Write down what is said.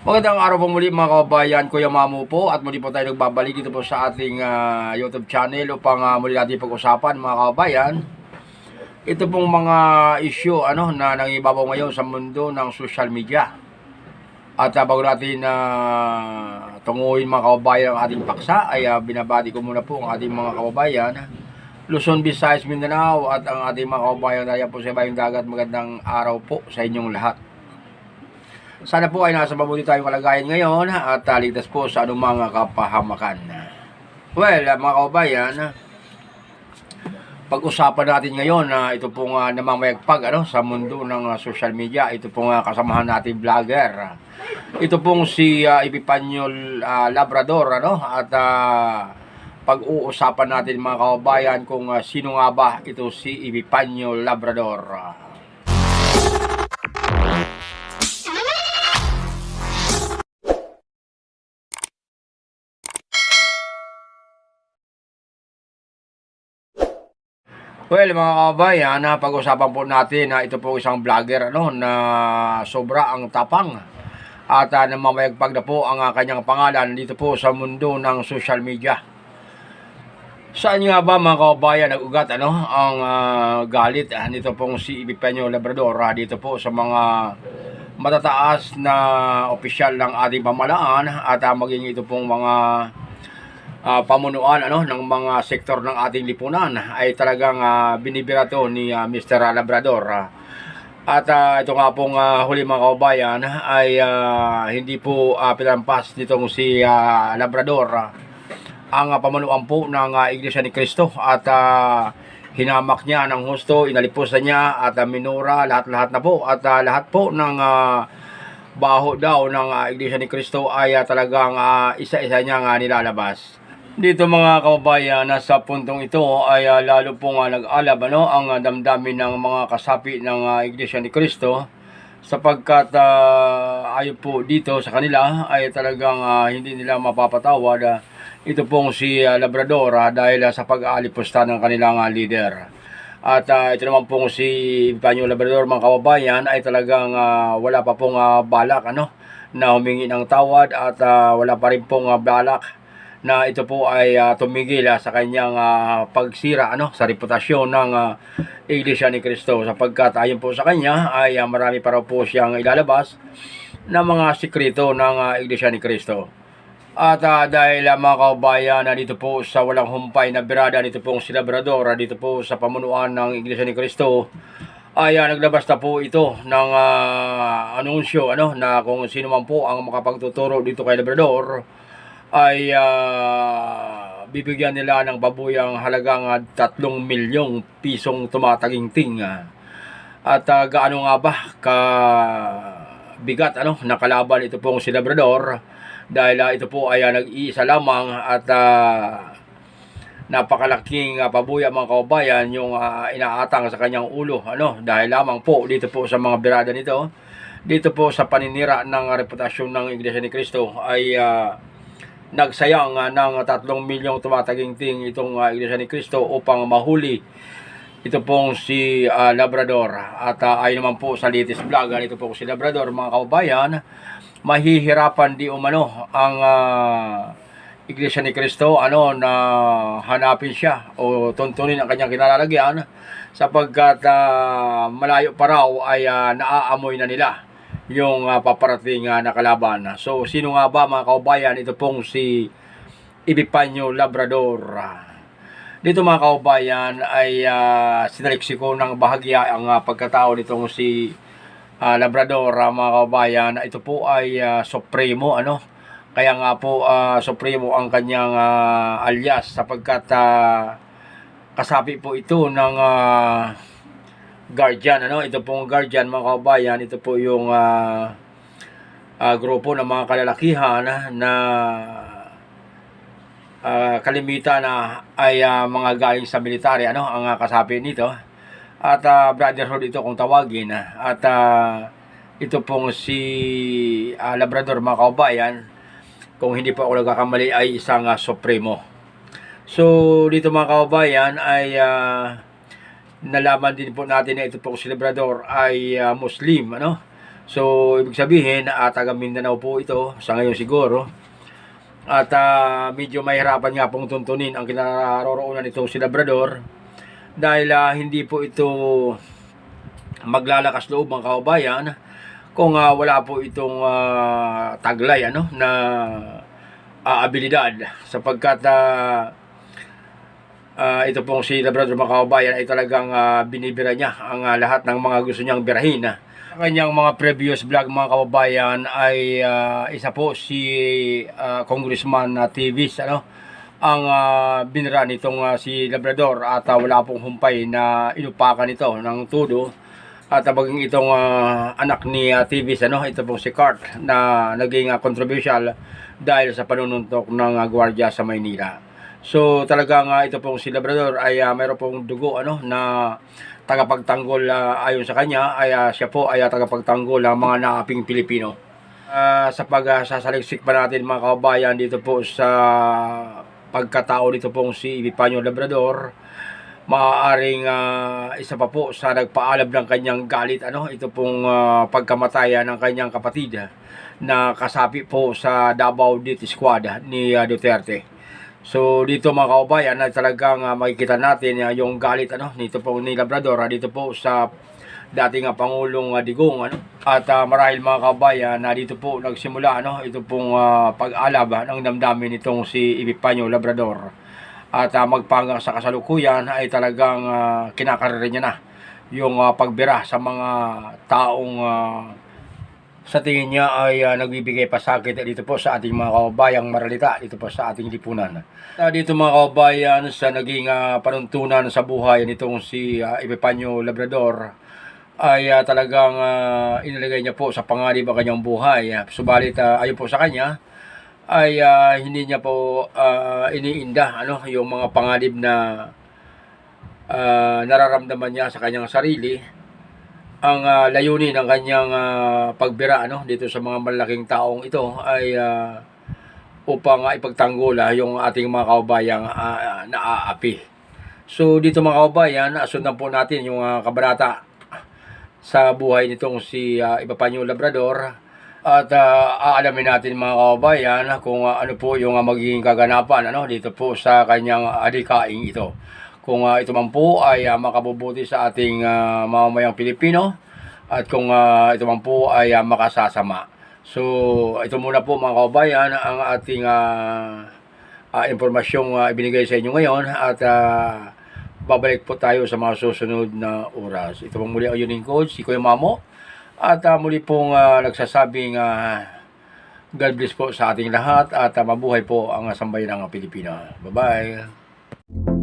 Magandang araw po muli mga kababayan, Kuya Mamu po at muli po tayo nagbabalik dito po sa ating ah, YouTube channel upang ah, muli natin pag-usapan mga kababayan. Ito pong mga issue ano, na nangibabaw ngayon sa mundo ng social media. At uh, bago natin na tunguhin mga kababayan ang ating paksa ay ah, binabati ko muna po ang ating mga kababayan. Luzon, Visayas, Mindanao at ang ating mga kababayan na po sa ibayong dagat. Magandang araw po sa inyong lahat. Sana po ay nasa mabuti tayong kalagayan ngayon at uh, ligtas po sa anumang kapahamakan. Well, uh, mga kababayan, pag-usapan natin ngayon na ito pong uh, namamayagpag ano, sa mundo ng uh, social media. Ito pong uh, kasamahan natin vlogger. Ito pong si uh, Epipanyol uh, Labrador ano, at uh, pag-uusapan natin mga kababayan kung uh, sino nga ba ito si Epipanyol Labrador. Well, mga kababayan, na pag-usapan po natin na ito po isang vlogger ano, na sobra ang tapang at uh, namamayagpag na po ang ah, kanyang pangalan dito po sa mundo ng social media. Saan nga ba mga kababayan nag-ugat ano, ang ah, galit ah, nito pong si Ibipenyo Labrador ah, dito po sa mga matataas na opisyal ng ating pamalaan at ah, maging ito pong mga ah, pamunuan ano ng mga sektor ng ating lipunan ay talagang ah, binibira to ni ah, Mr. Labrador. ah. At ah, ito nga pong ah, huli mga kaubayan ay ah, hindi po uh, pinampas nitong si ah, Labrador ah, ang ah, pamunuan po ng ah, Iglesia ni Cristo at ah, hinamak niya ng husto, inalipusan niya at ah, minura lahat-lahat na po at ah, lahat po ng ah, baho daw ng ah, Iglesia ni Cristo ay ah, talagang ah, isa-isa niya nga nilalabas. Dito mga kababayan, nasa puntong ito ay ah, lalo pong uh, nag-alab ano, ang ah, damdamin ng mga kasapi ng ah, Iglesia ni Cristo sapagkat ah, ayon po dito sa kanila ay talagang ah, hindi nila mapapatawad ah, ito pong si ah, Labrador ah, dahil ah, sa pag-aalipusta ng kanilang ah, leader. At ah, ito naman pong si Panyo Labrador mga kababayan ay talagang ah, wala pa pong ah, balak ano na humingi ng tawad at ah, wala pa rin pong ah, balak na ito po ay ah, tumigil ah, sa kanyang ah, pagsira ano sa reputasyon ng ah, Iglesia ni Cristo sapagkat ayon po sa kanya ay ah, marami pa raw po siyang ilalabas na mga sikreto ng ah, Iglesia ni Cristo. At ah, dahil uh, mga kaubayan na dito po sa walang humpay na birada dito pong si Labrador ah, dito po sa pamunuan ng Iglesia ni Cristo ay ah, naglabas na po ito ng ah, anunsyo ano na kung sino man po ang makapagtuturo dito kay Labrador ay ah, bibigyan nila ng babuyang halagang ah, 3 milyong pisong tumataginting. ah. At ah, gaano nga ba ka bigat ano nakalaban ito pong si Labrador dahil ah, ito po ay ah, nag-iisa lamang at ah, napakalaking uh, pabuya mga kaubayan yung ah, inaatang sa kanyang ulo ano dahil lamang po dito po sa mga birada nito dito po sa paninira ng reputasyon ng Iglesia ni Cristo ay ah, nagsayang ah, ng 3 milyong tumataginting itong ah, Iglesia ni Cristo upang mahuli ito pong si ah, Labrador. At uh, ayon naman po sa latest vlog ito po si Labrador mga kaubayan mahihirapan di umano ang ah, Iglesia ni Cristo ano na hanapin siya o tuntunin ang kanyang kinalalagyan sapagkat ah, malayo pa raw ay ah, naaamoy na nila yung ah, paparating ah, na kalaban. So sino nga ba mga kaubayan ito pong si Ibipanyo Labrador. Dito mga kaubayan ay uh, sinaliksi ko ng bahagya ang ah, pagkatao nitong si ah, Labrador ah, mga kaubayan. Ito po ay ah, Supremo ano kaya nga po ah, Supremo ang kanyang ah, alias sapagkat ah, kasapi po ito ng ah, guardian ano? Ito pong guardian mga kabayan ito po yung ah, ah, grupo ng mga kalalakihan na ah, kalimitan na ay ah, mga galing sa military ano? Ang ah, kasapi nito. At ah, brotherhood ito kung tawagin. At ah, ito pong si ah, Labrador mga kabayan kung hindi po ako nagkakamali ay isang ah, supremo. So dito mga kababayan ay ah, nalaman din po natin na ito pong celebrador ay ah, Muslim ano. So, ibig sabihin, uh, taga Mindanao po ito, sa ngayon siguro. At ah, medyo mahirapan nga pong tuntunin ang kinaroroonan nitong si Labrador dahil ah, hindi po ito maglalakas loob mga kaubayan kung ah, wala po itong ah, taglay ano na ah, abilidad sapagkat ah, ah, ito pong si Labrador mga kaubayan ay talagang ah, binibira niya ang ah, lahat ng mga gusto niyang birahin. Ang kanyang mga previous vlog mga kababayan ay ah, isa po si ah, Congressman uh, Tivis ano ang ah, binira nitong ah, si Labrador at ah, wala pong humpay na inupakan ito ng tudo at uh, maging itong ah, anak ni uh, Tivis ano ito pong si Cart na naging ah, controversial dahil sa panununtok ng ah, gwardiya sa Maynila. So talagang ah, ito pong si Labrador ay uh, mayroon pong dugo ano na tagapagtanggol ah, ayon sa kanya ay ah, siya po ay ah, tagapagtanggol ng mga naaping Pilipino. Ah, sa pagsasaliksik pa natin mga kababayan dito po sa pagkatao dito pong si Epipanyo Labrador maaaring ah, isa pa po sa nagpaalab ng kanyang galit ano ito pong ah, pagkamatayan ng kanyang kapatid na kasapi po sa Davao Death Squad ni ah, Duterte. So dito mga kaubayan ay talagang ah, makikita natin ah, yung galit ano nito po ni Labrador ah, dito po sa dating ah, Pangulong ah, Digong ano. At ah, marahil mga kaubayan na dito po nagsimula ano ito pong ah, pag-alab ah, ng damdamin nitong si Epipanyo Labrador. At uh, magpanggang sa kasalukuyan ay talagang uh, kinakarera niya na yung ah, pagbira sa mga taong ah, sa tingin niya ay ah, nagbibigay pasakit dito po sa ating mga kababayang maralita dito po sa ating lipunan. Ah, dito mga kababayan sa naging ah, panuntunan sa buhay nitong si uh, Epipanyo Labrador ay ah, talagang ah, inilagay niya po sa panganib ang kanyang buhay. Subalit ah, ayon po sa kanya ay ah, hindi niya po ah, iniinda ano yung mga panganib na ah, nararamdaman niya sa kanyang sarili ang ah, layunin ng kanyang ah, pagbira ano dito sa mga malaking taong ito ay ah, upang ah, ipagtanggol ah, yung ating mga kaubayang ah, naaapi. So dito mga kaubayan, asundan po natin yung ah, kabanata sa buhay nitong si uh, Ipapanyo Labrador at ah, aalamin natin mga kaubayan kung ah, ano po yung ah, magiging kaganapan ano dito po sa kanyang adikaing ito. Kung ah, ito man po ay ah, makabubuti sa ating ah, mamamayang Pilipino at kung ah, ito man po ay ah, makasasama. So ito muna po mga kaubayan ang ating ah, ah, impormasyong ah, ibinigay sa inyo ngayon at ah, babalik po tayo sa mga susunod na oras. Ito pong muli ang Yuning Coach, si Kuya Mamo. At ah, muli pong ah, nagsasabing ah, God bless po sa ating lahat at ah, mabuhay po ang sambayan ng Pilipino. Bye-bye.